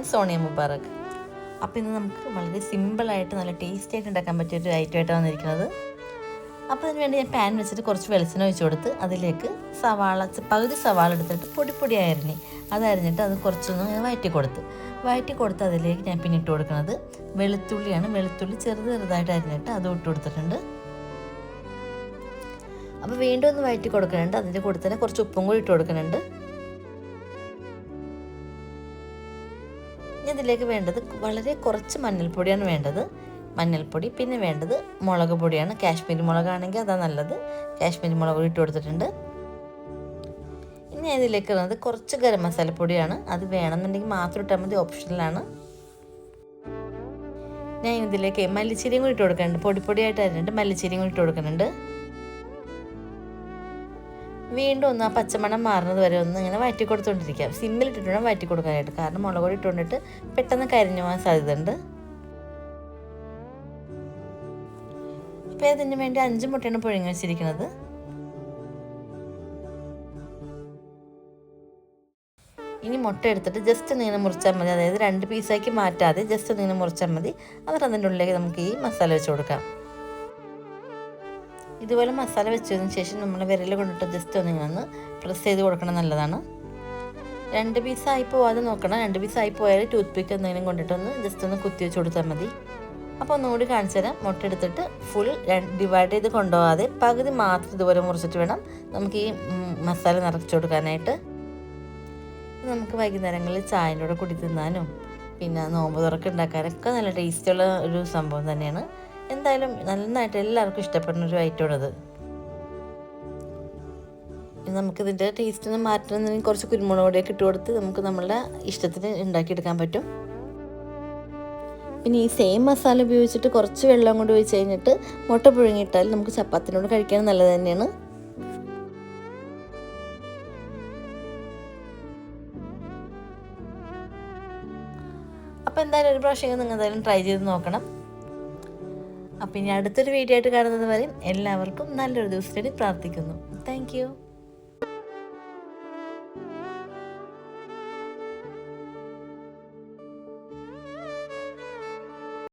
And Sonia Mubarak. അപ്പോൾ ഇന്ന് നമുക്ക് വളരെ സിമ്പിളായിട്ട് നല്ല ടേസ്റ്റി ആയിട്ട് ഉണ്ടാക്കാൻ പറ്റിയ ഒരു ഐറ്റം ആയിട്ട് വന്നിരിക്കുന്നത്. അപ്പോൾ അതിന് വേണ്ടി ഞാൻ പാൻ വെച്ചിട്ട് കുറച്ച് വെളിച്ചെണ്ണ ഒഴിച്ച് കൊടുത്ത് അതിലേക്ക് സവാള പകുതി സവാള എടുത്തിട്ട് പൊടി പൊടി അരിഞ്ഞ് അത് അത് കുറച്ചൊന്ന് വയറ്റി കൊടുത്ത്. വഴറ്റി കൊടുത്ത് അതിലേക്ക് ഞാൻ പിന്നെ ഇട്ട് കൊടുക്കുന്നത് വെളുത്തുള്ളിയാണ്. വെളുത്തുള്ളി ചെറുത് ചെറുതായിട്ട് അരിഞ്ഞിട്ട് അത് ഇട്ട് കൊടുത്തിട്ടുണ്ട്. അപ്പോൾ വീണ്ടും ഒന്ന് വഴറ്റി കൊടുക്കുന്നുണ്ട്. അതിന്റെ കൂടെ തന്നെ കുറച്ച് ഉപ്പും കൂടി ഇട്ട് കൊടുക്കുന്നുണ്ട്. ഇതിലേക്ക് വേണ്ടത് വളരെ കുറച്ച് മഞ്ഞൾപ്പൊടിയാണ് വേണ്ടത്. മഞ്ഞൾപ്പൊടി പിന്നെ വേണ്ടത് മുളക് പൊടിയാണ്. കാശ്മീരി മുളകാണെങ്കിൽ അതാണ് നല്ലത്. കാശ്മീരി മുളക് പൊടി ഇട്ട് കൊടുത്തിട്ടുണ്ട്. ഇനി ഇതിലേക്ക് വന്നത് കുറച്ച് ഗരം മസാലപ്പൊടിയാണ് അത് വേണമെന്നുണ്ടെങ്കിൽ മാത്രം ഇട്ടാൽ മതി ഓപ്ഷനിലാണ് ഞാൻ ഇതിലേക്ക് മല്ലിച്ചീരിയും കൂടി ഇട്ട് കൊടുക്കുന്നുണ്ട്. പൊടിപ്പൊടിയായിട്ട് അരിഞ്ഞിട്ട് മല്ലിച്ചീരിയും കൂടി ഇട്ട് കൊടുക്കുന്നുണ്ട്. വീണ്ടും ഒന്ന് ആ പച്ചമണം മാറുന്നത് വരെ ഒന്ന് ഇങ്ങനെ വഴറ്റി കൊടുത്തുകൊണ്ടിരിക്കാം സിമ്മിലിട്ടിട്ട് വേണം വഴറ്റി കൊടുക്കാനായിട്ട് കാരണം മുളക് പൊടി ഇട്ടുകൊണ്ടിട്ട് പെട്ടെന്ന് കരിഞ്ഞു പോകാൻ സാധ്യതയുണ്ട്. ഇപ്പം അതിന് വേണ്ടി അഞ്ച് മുട്ടയാണ് പുഴുങ്ങി വെച്ചിരിക്കുന്നത്. ഇനി മുട്ട എടുത്തിട്ട് ജസ്റ്റ് നീന മുറിച്ചാൽ മതി. അതായത് രണ്ട് പീസാക്കി മാറ്റാതെ ജസ്റ്റ് നീന മുറിച്ചാൽ മതി. എന്നിട്ട് അതിന്റെ ഉള്ളിലേക്ക് നമുക്ക് ഈ മസാല വെച്ച് കൊടുക്കാം. ഇതുപോലെ മസാല വെച്ചതിന് ശേഷം നമ്മൾ വിരൽ കൊണ്ടിട്ട് ജസ്റ്റ് ഒന്ന് പ്രസ് ചെയ്ത് കൊടുക്കണം നല്ലതാണ്. രണ്ട് പീസ് ആയി പോവാതെ നോക്കണം. രണ്ട് പീസ് ആയി പോയാൽ ടൂത്ത് പിക്ക് എന്തെങ്കിലും കൊണ്ടിട്ടൊന്ന് ജസ്റ്റ് ഒന്ന് കുത്തി വെച്ച് കൊടുത്താൽ മതി. അപ്പോൾ ഒന്നുകൂടി കാണിച്ചു തരാം. മുട്ട എടുത്തിട്ട് ഫുൾ ഡിവൈഡ് ചെയ്ത് കൊണ്ടുപോകാതെ പകുതി മാത്രം ഇതുപോലെ മുറിച്ചിട്ട് വേണം നമുക്ക് ഈ മസാല നിറച്ചു കൊടുക്കാനായിട്ട്. നമുക്ക് വൈകുന്നേരങ്ങളിൽ ചായന്റെ കൂടെ കുടി തിന്നാനും പിന്നെ നോമ്പ് തുറക്കുണ്ടാക്കാനൊക്കെ നല്ല ടേസ്റ്റുള്ള ഒരു സംഭവം തന്നെയാണ്. എന്തായാലും നന്നായിട്ട് എല്ലാവർക്കും ഇഷ്ടപ്പെടുന്ന ഒരു ഐറ്റമാണത് നമുക്കിതിന്റെ ടേസ്റ്റിന് മാറ്റണമെന്ന് കുറച്ച് കുരുമുളക് പൊടിയൊക്കെ ഇട്ട് കൊടുത്ത് നമുക്ക് നമ്മളുടെ ഇഷ്ടത്തിന് ഉണ്ടാക്കിയെടുക്കാൻ പറ്റും. പിന്നെ ഈ സെയിം മസാല ഉപയോഗിച്ചിട്ട് കുറച്ച് വെള്ളം കൊണ്ട് ഒഴിച്ച് കഴിഞ്ഞിട്ട് മുട്ട പുഴുങ്ങിയിട്ടാൽ നമുക്ക് ചപ്പാത്തിനോട് കഴിക്കാൻ നല്ലത് തന്നെയാണ്. അപ്പോൾ എന്തായാലും ഒരു പ്രാവശ്യം നിങ്ങൾ എന്തായാലും ട്രൈ ചെയ്ത് നോക്കണം. അപ്പം ഇനി അടുത്തൊരു വീഡിയോ ആയിട്ട് കാണുന്നത് വരെ എല്ലാവർക്കും നല്ലൊരു ദിവസത്തേക്ക് പ്രാർത്ഥിക്കുന്നു. താങ്ക്